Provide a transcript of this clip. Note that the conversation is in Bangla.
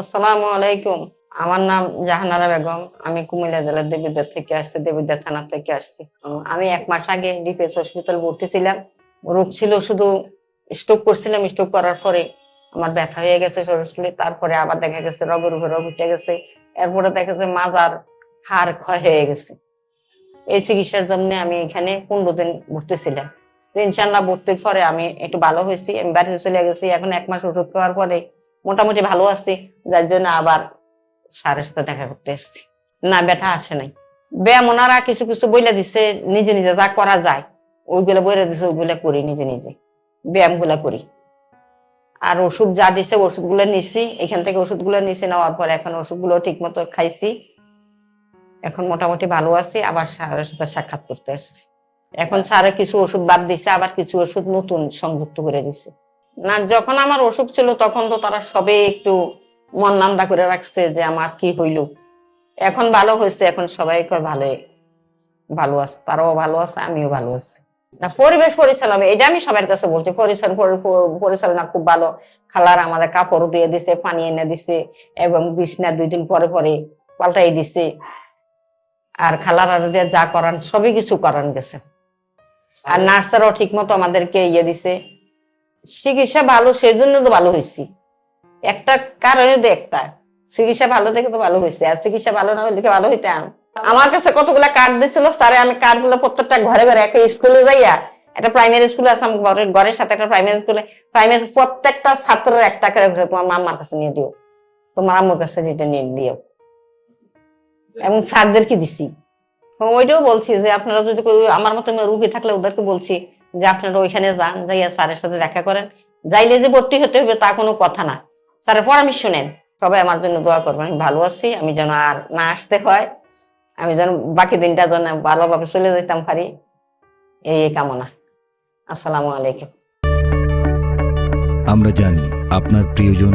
আসসালামু আলাইকুম। আমার নাম জাহানারা বেগম। আমি কুমিল্লা জেলার দেবিদ্বার থেকে আসছি, দেবিদ্বার থানা থেকে আসছি। আমি এক মাস আগে ডিপিএস হসপিটাল ভর্তি ছিলাম। রোগ ছিল শুধু স্ট্রোক করছিলাম স্ট্রোক করার পরে আমার ব্যথা হয়ে গেছে শরীরে তারপরে আবার দেখা গেছে রগের উপর রগ উঠে গেছে। এরপরে দেখা গেছে মাজার হাড় ক্ষয় হয়ে গেছে। এই চিকিৎসার জন্য আমি এখানে পনেরো দিন ভর্তি ছিলাম। ইনশাল্লাহ ভর্তির পরে আমি একটু ভালো হয়েছি। আমি বাড়িতে চলে গেছি। এখন এক মাস ওষুধ খাওয়ার পরে মোটামুটি ভালো আছি, যার জন্য আবার স্যারের সাথে দেখা করতে এসেছি। না, ব্যথা আছে নাই। ব্যায়াম ওনারা কিছু কিছু বইলে দিছে, নিজে নিজে যা করা যায়, ওইগুলো বইলে দিছে, ওইগুলো করি নিজে নিজে। ব্যায়ামগুলা করি। আর ওষুধ যা দিছে, ওষুধগুলো নিছি, এখান থেকে ওষুধগুলো নিছি, নেওয়ার পর এখন ওষুধগুলো ঠিক মতো খাইছি। এখন মোটামুটি ভালো আছি, আবার স্যারের সাথে সাক্ষাৎ করতে আসছি এখন স্যারে কিছু ওষুধ বাদ দিছে, আবার কিছু ওষুধ নতুন সংযুক্ত করে দিছে। না যখন আমার অসুখ ছিল তখন তো তারা সবে একটু মন নান্দা করে রাখছে যে আমার কি হইল। এখন ভালো হয়েছে এখন সবাই কয় ভালো ভালো আছে তারাও ভালো আছে আমিও ভালো আছি। না পরিবেশ পরিচালনা এটা আমি সবার কাছে বলছি পরিচালনা পরিচালনা খুব ভালো। খালার আমাদের কাপড় দিয়ে দিছে পানি এনে দিছে এবং বিছনা দুই দিন পরে পরে পাল্টাই দিছে। আর খালার আর যা করান সবই কিছু করান গেছে। আর নার্সরাও ঠিক মতো আমাদেরকে ইয়ে দিছে। চিকিৎসা ভালো সেই জন্য তো ভালো হয়েছি একটা কারণে তো একটা, চিকিৎসা ভালো থেকে তো ভালো হয়েছে আর চিকিৎসা ভালো না হলে ভালো হইতাম? আমার কাছে কতগুলা কার্ড দিছিল, স্যারে আমি কার্ডগুলো প্রত্যেকটা ঘরে ঘরে একটা স্কুলে যাইয়া, একটা প্রাইমারি স্কুল আছে, আমার ঘরের ঘরের সাথে একটা প্রাইমারি স্কুলে প্রাইমারি প্রত্যেকটা ছাত্রের একটা করে ঘরে তোমার মামার কাছে নিয়ে দিও। তোমার আম্মুর কাছে যেটা নিয়ে দিও। এবং স্যারদেরকে দিছি। ওইটাও বলছি যে, আপনারা যদি আমার মতো রুগী থাকলে ওদেরকে বলছি যে আপনারা ওইখানে যান, যাইয়া স্যারের সাথে দেখা করেন। যাইলে যে ভর্তি হতে হবে তা কোনো কথা না। স্যারের পরামর্শ নেন সবাই আমার জন্য দোয়া করবেন, আমি ভালো আছি, আমি যেন আর না আসতে হয়, আমি যেন বাকি দিনটা যেন ভালোভাবে চলে যেতাম পারি এই কামনা। আসসালামু আলাইকুম। আমরা জানি আপনার প্রিয়জন